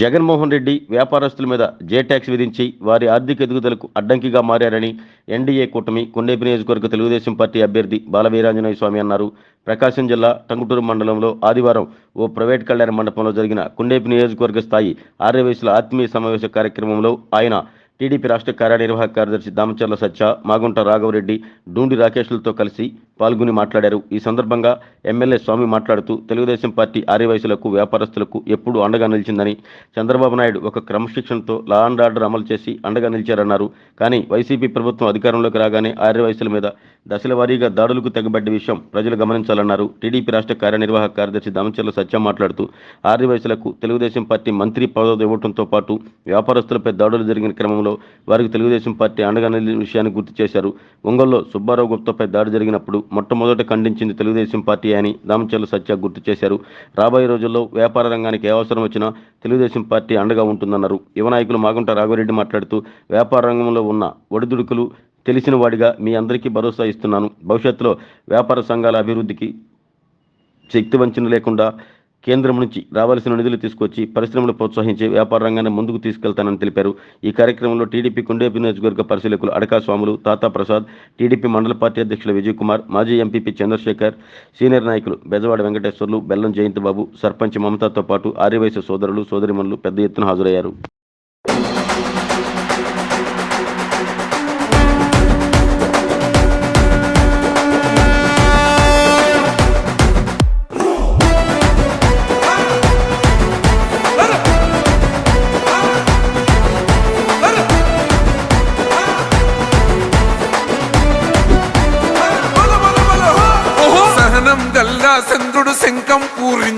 జగన్మోహన్ రెడ్డి వ్యాపారస్తుల మీద J tax విధించి వారి ఆర్థిక ఎదుగుదలకు అడ్డంకిగా మారారని ఎన్డీఏ కూటమి కొండేపి నియోజకవర్గ తెలుగుదేశం పార్టీ అభ్యర్థి బాలవీరాంజనేయ స్వామి అన్నారు. ప్రకాశం జిల్లా టంగుటూరు మండలంలో ఆదివారం ఓ ప్రైవేట్ కళ్యాణ మండపంలో జరిగిన కొండేపి నియోజకవర్గ స్థాయి ఆర్యవయసుల ఆత్మీయ సమావేశ కార్యక్రమంలో ఆయన టీడీపీ రాష్ట్ర కార్యనిర్వాహక కార్యదర్శి దామచర్ల సత్య మాగుంట రాఘవరెడ్డి డూండి రాకేష్లతో కలిసి పాల్గొని మాట్లాడారు. ఈ సందర్భంగా ఎమ్మెల్యే స్వామి మాట్లాడుతూ తెలుగుదేశం పార్టీ ఆర్యవయసులకు వ్యాపారస్తులకు ఎప్పుడూ అండగా నిలిచిందని చంద్రబాబు నాయుడు ఒక క్రమశిక్షణతో లా అండ్ ఆర్డర్ అమలు చేసి అండగా నిలిచారన్నారు. కానీ వైసీపీ ప్రభుత్వం అధికారంలోకి రాగానే ఆర్యవయసుల మీద దశల వారీగా దాడులకు తెగబడ్డ విషయం ప్రజలు గమనించాలన్నారు. టీడీపీ రాష్ట్ర కార్యనిర్వాహక కార్యదర్శి దామచర్ల సత్య మాట్లాడుతూ ఆర్యవయసులకు తెలుగుదేశం పార్టీ మంత్రి పదవి ఇవ్వడంతో పాటు వ్యాపారస్తులపై దాడులు జరిగిన క్రమంలో వారికి తెలుగుదేశం పార్టీ అండగా నిలిచిన విషయాన్ని గుర్తు చేశారు. ఒంగోలులో సుబ్బారావు గుప్తాపై దాడి జరిగినప్పుడు మొట్టమొదట ఖండించింది తెలుగుదేశం పార్టీ అని దామచర్ల సత్య గుర్తు చేశారు. రాబోయే రోజుల్లో వ్యాపార రంగానికి ఏ అవసరం వచ్చినా తెలుగుదేశం పార్టీ అండగా ఉంటుందన్నారు. యువ నాయకులు మాగుంట రాఘవరెడ్డి మాట్లాడుతూ వ్యాపార రంగంలో ఉన్న ఒడిదుడుకులు తెలిసిన వాడిగా మీ అందరికీ భరోసా ఇస్తున్నాను. భవిష్యత్తులో వ్యాపార సంఘాల అభివృద్ధికి శక్తి వంచన లేకుండా కేంద్రం నుంచి రావాల్సిన నిధులు తీసుకొచ్చి పరిశ్రమలు ప్రోత్సహించి వ్యాపార రంగాన్ని ముందుకు తీసుకెళ్తానని తెలిపారు. ఈ కార్యక్రమంలో టీడీపీ కొండేపి నియోజకవర్గ పరిశీలకులు అడకా స్వాములు తాతా ప్రసాద్ టీడీపీ మండల పార్టీ అధ్యక్షులు విజయ్ కుమార్ మాజీ ఎంపీపీ చంద్రశేఖర్ సీనియర్ నాయకులు బెజవాడ వెంకటేశ్వర్లు బెల్లం జయంత్ బాబు సర్పంచ్ మమతాతో పాటు ఆర్యవైశ్య సోదరులు సోదరిమణులు పెద్ద ఎత్తున హాజరయ్యారు.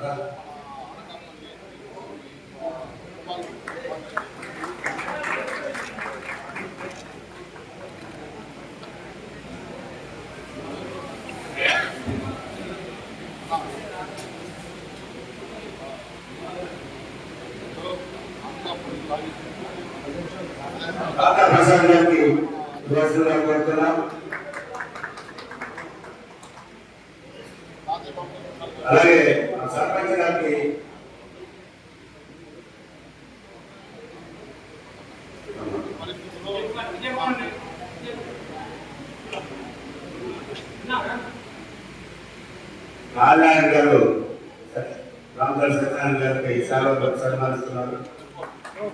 Right? నారాయణ గారు రామదాస్ సత్యనారాయణ గారికి ఈసారి సన్మానిస్తున్నారు. జై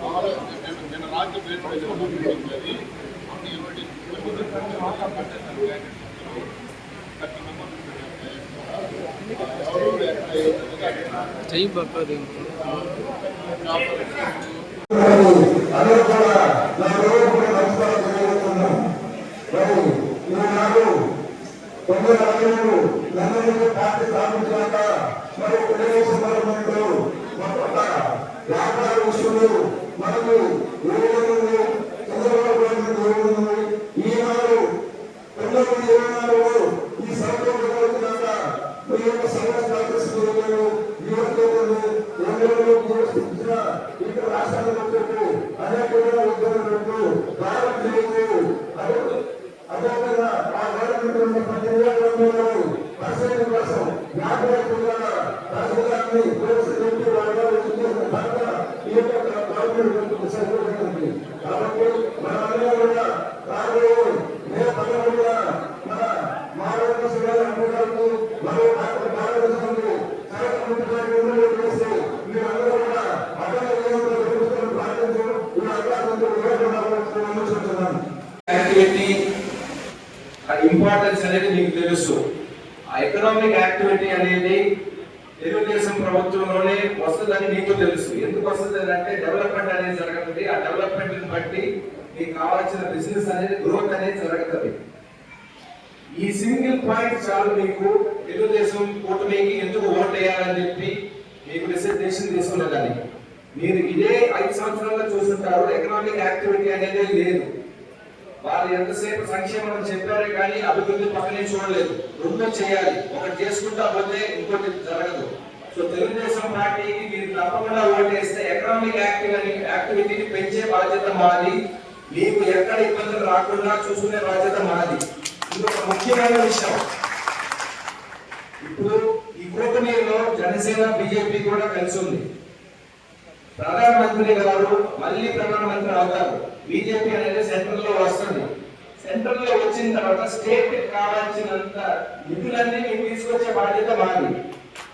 బాబా దేవుడు అందరూ కూడా నా హృదయపూర్వక నమస్కారం తెలియజేస్తున్నాం. మరి ఈనాడు తొమ్మిది రాజులు లండన్లో పార్టీ స్థాపించాక మరి తెలుగుదేశం గవర్నమెంట్ మొత్తం వ్యాపార విషయంలో మనకు ఏ విధంగా చంద్రబాబు గవర్నమెంట్ ఏ విధంగా ఈనాడు పంతొమ్మిది ఇరవై నాలుగులో ఈ సంవత్సరం వచ్చినాక యొక్క సమస్య కాంగ్రెస్ యువకులు ఎందరో ఇక్కడ రాష్ట్రాలకు వచ్చేట్టు అనేక ఉద్యోగులు యాక్టివిటీ ఇంపార్టెన్స్ అనేది మీకు తెలుసు ఆ ఎకనామిక్ యాక్టివిటీ అనేది తెలుగుదేశం ప్రభుత్వంలోనే వస్తుందని నీకు తెలుసు. ఎందుకు వస్తుంది అంటే డెవలప్మెంట్ అనేది జరుగుతుంది ఆ డెవలప్మెంట్ బట్టి మీకు కావాల్సిన బిజినెస్ అనేది గ్రోత్ అనేది జరుగుతుంది ఈ సింగిల్ పాయింట్ చాలు మీకు తెలుగుదేశం కూటమికి ఎందుకు ఓట్ వేయాలని చెప్పి మీకు డిసిషన్ తీసుకున్నదాన్ని. మీరు ఇదే ఐదు సంవత్సరాలుగా చూసుంటారు. ఎకనామిక్ యాక్టివిటీ అనేది లేదు. వాళ్ళు ఎంతసేపు సంక్షేమం చెప్పారే కానీ అభివృద్ధి పక్కనే చూడలేదు. రెండు చేయాలి. ఒకటి చేసుకుంటా పోతే ఇంకోటి జరగదు. సో తెలుగుదేశం పార్టీకి మీరు తప్పకుండా ఓటేస్తే ఎకనామిక్ యాక్టివ్ యాక్టివిటీని పెంచే బాధ్యత మాది. మీకు ఎక్కడ ఇబ్బందులు రాకుండా చూసుకునే బాధ్యత మాది. ఇంకొక ముఖ్యమైన విషయం. ఇప్పుడు ఈ కూటమిలో జనసేన బీజేపీ కూడా కలిసి ఉంది. ప్రధానమంత్రి గారు మళ్ళీ ప్రధానమంత్రి అవుతారు. బీజేపీ అనేది సెంట్రల్లో వస్తుంది. సెంట్రల్లో వచ్చిన తర్వాత స్టేట్ కావాల్సినంత నిధులన్నీ మీకు తీసుకొచ్చే బాధ్యత మాది.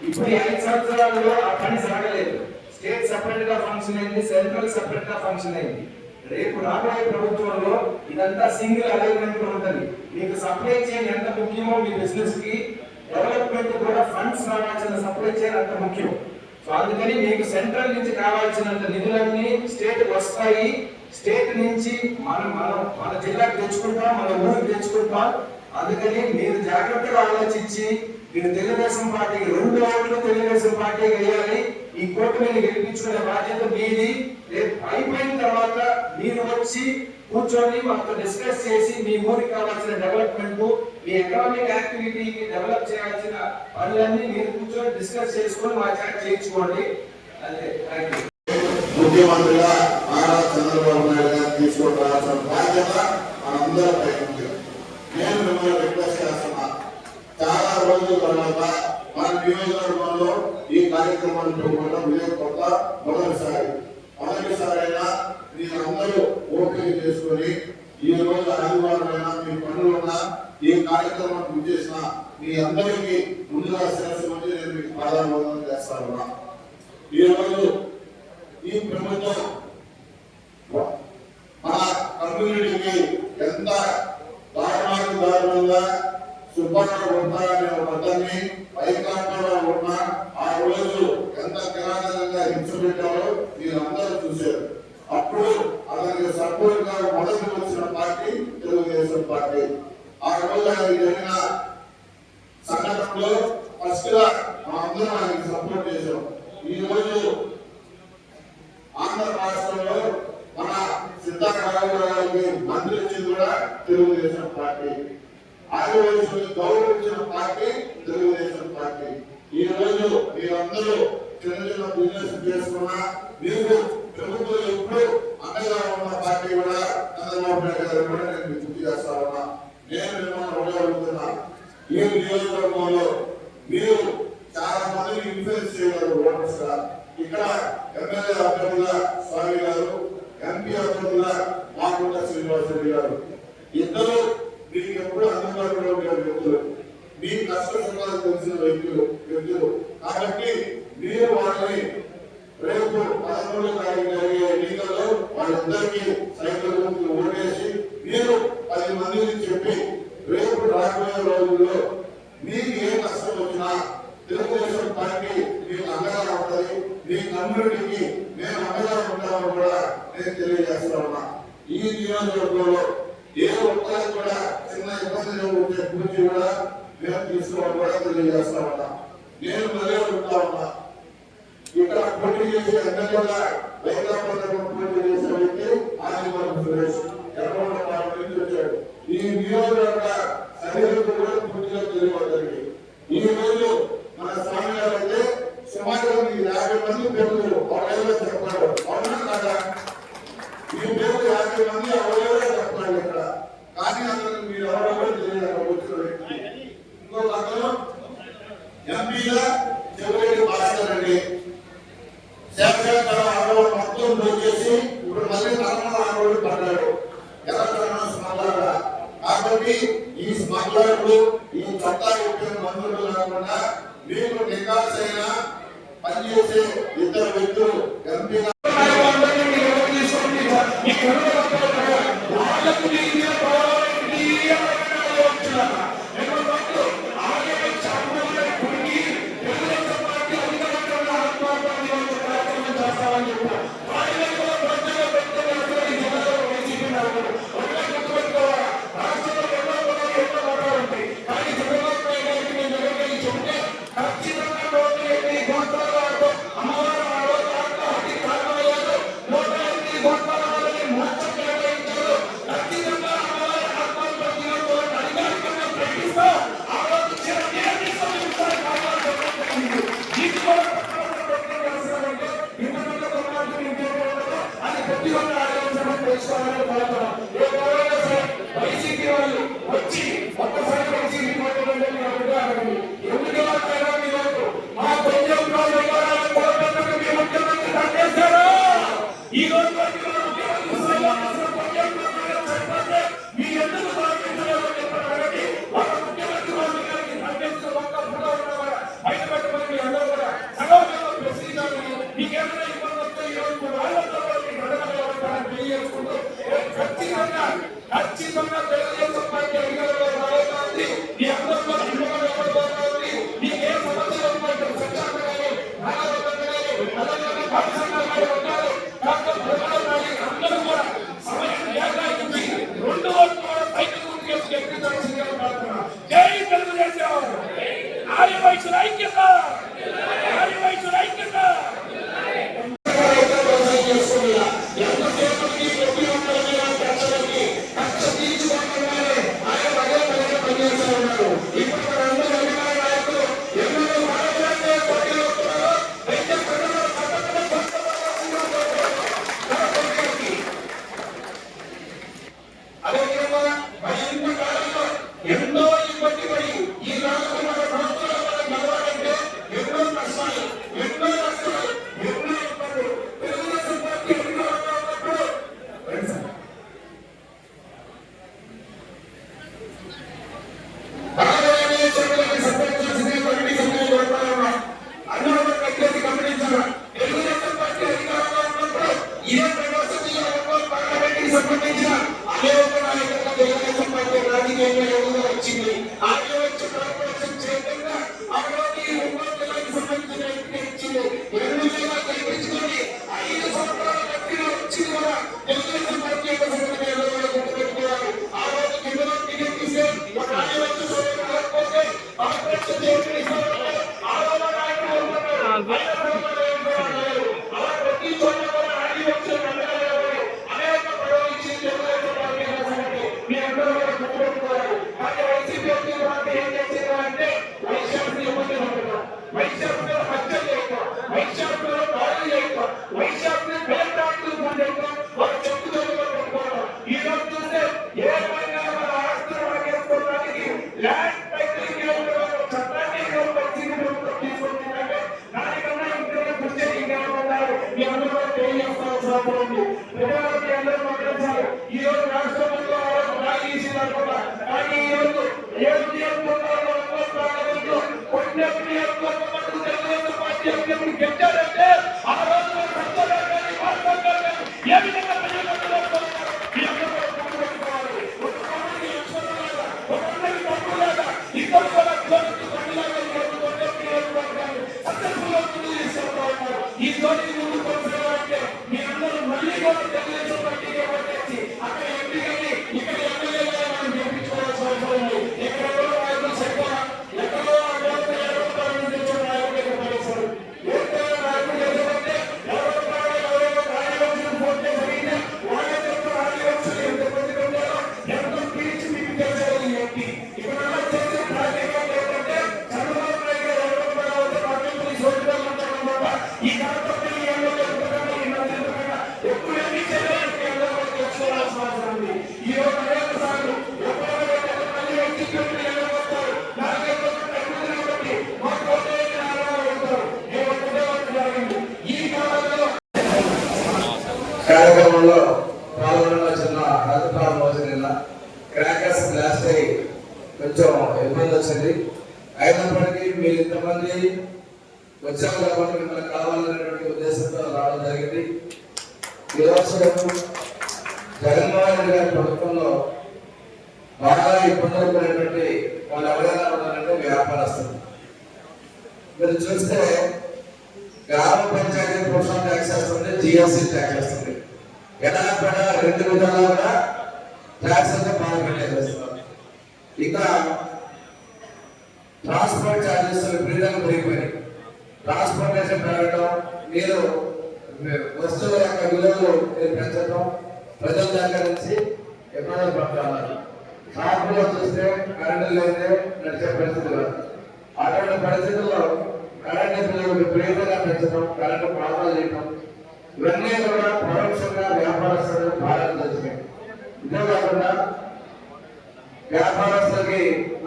ఇప్పుడు ఐదు సంవత్సరాల్లో ఆ పని సాగలేదు. స్టేట్ సపరేట్గా ఫంక్షన్ అయింది సెంట్రల్ సపరేట్గా ఫంక్షన్ అయింది. రేపు రాబోయే ప్రభుత్వంలో ఇదంతా సింగిల్ అలైన్మెంట్ ఉంటుంది. మీకు సప్లై చైన్ ఎంత ముఖ్యమో మీ బిజినెస్కి డెవలప్మెంట్ కూడా ఫండ్స్ రావాల్సిన సప్లై చైన్ అంత ముఖ్యం. సో అందుకని మీకు సెంట్రల్ నుంచి కావాల్సినంత నిధులన్నీ స్టేట్ వస్తాయి. స్టేట్ నుంచి మనం మనం మన జిల్లాకు తెచ్చుకుంటాం మన ఊరికి తెచ్చుకుంటాం. అందుకని మీరు జాగ్రత్తగా ఆలోచించి మీరు తెలుగుదేశం పార్టీకి రెండు ఓట్లు తెలుగుదేశం పార్టీకి వేయాలి. ఈ కూటమిని గెలిపించుకునే బాధ్యత మీది. రేపు అయిపోయిన తర్వాత మీరు వచ్చి కూర్చొని వాళ్ళతో డిస్కస్ చేసి మీ ఊరికి కావాల్సిన డెవలప్మెంట్ మీ ఎకనామిక్ యాక్టివిటీకి డెవలప్ చేయాల్సిన పనులన్నీ మీరు కూర్చొని డిస్కస్ చేసుకొని మా చేత చేయించుకోండి. అంతే థ్యాంక్ యూ ముఖ్యమంత్రిగా నారా చంద్రబాబు నాయుడు గారు తీసుకొని బాధ్యత మనందరిపై ఉంది. నేను మిమ్మల్ని రిక్వెస్ట్ చేస్తున్నా. చాలా రోజుల తర్వాత మన నియోజకవర్గంలో ఈ కార్యక్రమాన్ని పెట్టుకోవడం ఇదే కొత్త మొదటిసారి. మొదటిసారైనా మీరందరూ ఓపిక చేసుకొని ఈ రోజు ఆదివారం అయినా మీ పనులున్నా ఈ కార్యక్రమాన్ని చేసిన మీ అందరికీ ముందుగా శిరస్సు వచ్చి నేను మీకు పాదాలు చేస్తాను ఈ రోజు ఈ ప్రభుత్వం మన కమ్యూనిటీకి ఎంత దారుణానికి దారుణంగా సుబ్బారావు ఉంటారనే వద్దని వైకాంతంలో ఉన్న ఆ రోజు ఎంత కిరాతకంగా హింస పెట్టారో మీరందరూ చూశారు. అప్పుడు అలాగే సపోర్ట్గా మొదటి వచ్చిన పార్టీ తెలుగుదేశం పార్టీ. ఆ రోజు ఆయన జరిగిన సంఘటనలో ఫస్ట్గా మా అందరం ఆయనకి సపోర్ట్ చేశాం. ఈ రోజు ఆంధ్ర రాష్ట్రంలో మన సిద్ధారామరావు గారికి మంత్రి వచ్చింది కూడా తెలుగుదేశం పార్టీ. ఆదివాసులు గౌరవించిన పార్టీ తెలుగుదేశం పార్టీ. ఈ రోజు మీరందరూ చిన్న చిన్న బిజినెస్ చేసుకున్నా మీరు ప్రభుత్వం ఎప్పుడు అండగా ఉన్న పార్టీ కూడా చంద్రబాబు నాయుడు గారు కూడా నేను గుర్తు చేస్తా ఉన్నా. నేను మిమ్మల్ని ఒకటే ఈ నియోజకవర్గంలో మీరు చాలా మందిని ఇన్ఫ్లుయెన్స్ చేయగలరు ఓటర్స్గా. ఇక్కడ ఎమ్మెల్యే అభ్యర్థులుగా స్వామి గారు ఎంపీ అభ్యర్థులుగా మాకుంట శ్రీనివాసరెడ్డి గారు. ఇద్దరు మీకు ఎప్పుడు అందుబాటులో ఉండే వ్యక్తులు. మీ కష్ట సుఖాలు తెలిసిన వ్యక్తులు వ్యక్తులు. కాబట్టి మీరు seviyorum. మందులు కాకుండా మీకు నికాసైన పనిచేసే ఇద్దరు వ్యక్తులు ఎంపీగా Deliver! Deliver! করবো ప్రజాస్వామ్యం కార్యక్రమంలో పాల్గొనడం చిన్న హెల్త్ ప్రాబ్లం వచ్చింది నిన్న క్రాకర్స్ బ్లాస్ట్ అయ్యి కొంచెం ఇబ్బంది వచ్చింది. అయినప్పటికీ మీరు ఇంతమంది వచ్చాము కాబట్టి మిమ్మల్ని కావాలనేటువంటి ఉద్దేశంతో రావడం జరిగింది. ఈరోజు జగన్మోహన్ రెడ్డి గారి ప్రభుత్వంలో బాగా ఇబ్బందులు పడేటువంటి వాళ్ళు ఎవరైనా ఉన్నారంటే వ్యాపారస్తులు. మీరు చూస్తే గ్రామ పంచాయతీ పోషన్ ట్యాక్స్ వేస్తుంది జిఎస్టీ ట్యాక్స్ ఎడాపెడ రెండు విధాలు కూడా ట్యాక్సులతో పాల్గొనలేదు ఇంకా ట్రాన్స్పోర్ట్ ఛార్జెస్ విపరీతంగా పెరిగిపోయాయి ట్రాన్స్పోర్టేషన్ పెరగడం మీరు వస్తువుల యొక్క విలువలు మీరు పెంచడం ప్రజల దగ్గర నుంచి ఇబ్బందులు పడుతున్నారు షాపులో చూస్తే కరెంటు లేదే నడిచే పరిస్థితులు అటువంటి పరిస్థితుల్లో కరెంటు విలువలు పెంచడం కరెంటు ప్రాంతాలు చేయడం ఇవన్నీ కూడా ప్రపంచంగా వ్యాపారస్తులు భారతదేశమే ఇదే కాకుండా వ్యాపారస్తులకి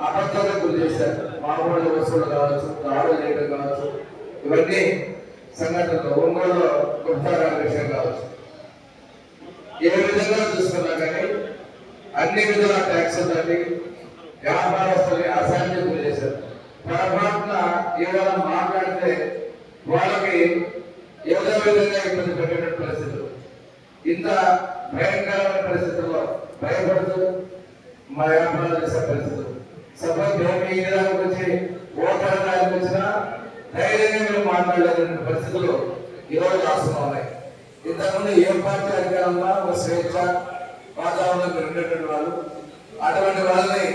అబద్ధాలు గురి చేశారు. మామూలు వస్తువులు కావచ్చు దాడులు చేయడం కావచ్చు ఇవన్నీ సంఘటనలు. ఒంగోలు గుప్తారాల విషయం కావచ్చు. ఏ విధంగా చూసుకున్నా కానీ అన్ని విధాల ట్యాక్స్ తల్లి వ్యాపారస్తులకి అసాధ్యం గురి చేశారు. పరమాత్మ ఏదైనా మాట్లాడితే వాళ్ళకి ఏదో విధంగా ఇబ్బంది పెట్టిన పరిస్థితులు. ఇంత భయంకరమైన పరిస్థితుల్లో భయపడుతూ మా వ్యాపారాలు చేసే పరిస్థితులు. సభ దేవీయడానికి వచ్చి ఓటడానికి వచ్చినా ధైర్యంగా మీరు మాట్లాడలేని పరిస్థితులు ఈరోజు రాష్ట్రంలో ఉన్నాయి. ఇంతకుముందు ఏ పార్టీ అధికారంలో ఒక స్వేచ్ఛ వాతావరణం ఉండేటువంటి వాళ్ళు అటువంటి వాళ్ళని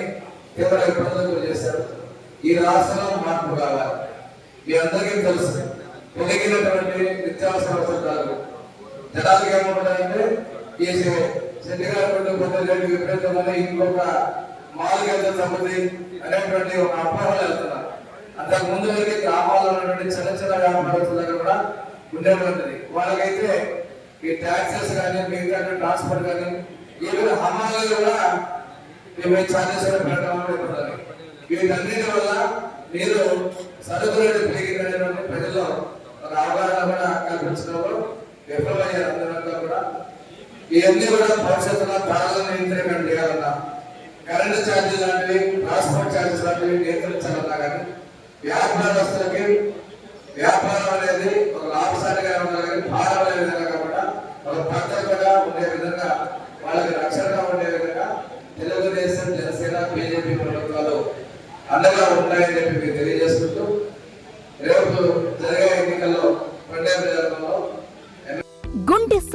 తీవ్ర ఇబ్బందులు చేశారు. ఈ రాష్ట్రంలో మార్పు కావాలి మీ అందరికీ తెలుసు. ఎదిగినటువంటి నిత్యావసర వసతులు జనాలకి ఏమవుతాయంటే ఈ శనిగారు కొంత రేటు ఇంకొక మాల్ ఎంత అనేటువంటి ఒక అపోహలు వెళ్తున్నారు అంతకు ముందు వరకు గ్రామాల్లో ఉన్నటువంటి చిన్న చిన్న వ్యాపారస్తుల దగ్గర కూడా ఉండేటువంటిది. వాళ్ళకైతే ఈ ట్యాక్సెస్ కానీ మిగతా ట్రాన్స్పోర్ట్ కానీ ఈవెన్ హమాలు కూడా మేము ఛార్జెస్ పెట్టడం వీటన్నిటి వల్ల మీరు సరుకు రేటు ప్రజల్లో ఒక అవగాహన కూడా కల్పించడంలో విఫలమయ్యారు అందరంతా కూడా ఇవన్నీ కూడా భవిష్యత్తులో ధరలను నియంత్రణ చేయాలన్నా. కరెంటు ఛార్జీలు లాంటివి ట్రాన్స్పోర్ట్ ఛార్జెస్ లాంటివి నియంత్రించాలన్నా కానీ వ్యాపారస్తులకి వ్యాపారం అనేది ఒక లాభసారిగా ఉండాలి కానీ భారం అనే విధంగా కాకుండా ఒక భద్రతగా ఉండే విధంగా వాళ్ళకి రక్షణగా ఉండే విధంగా తెలుగుదేశం జనసేన బీజేపీ ప్రభుత్వాలు అండగా ఉంటాయని చెప్పి మీకు తెలియజేసుకుంటూ రేపు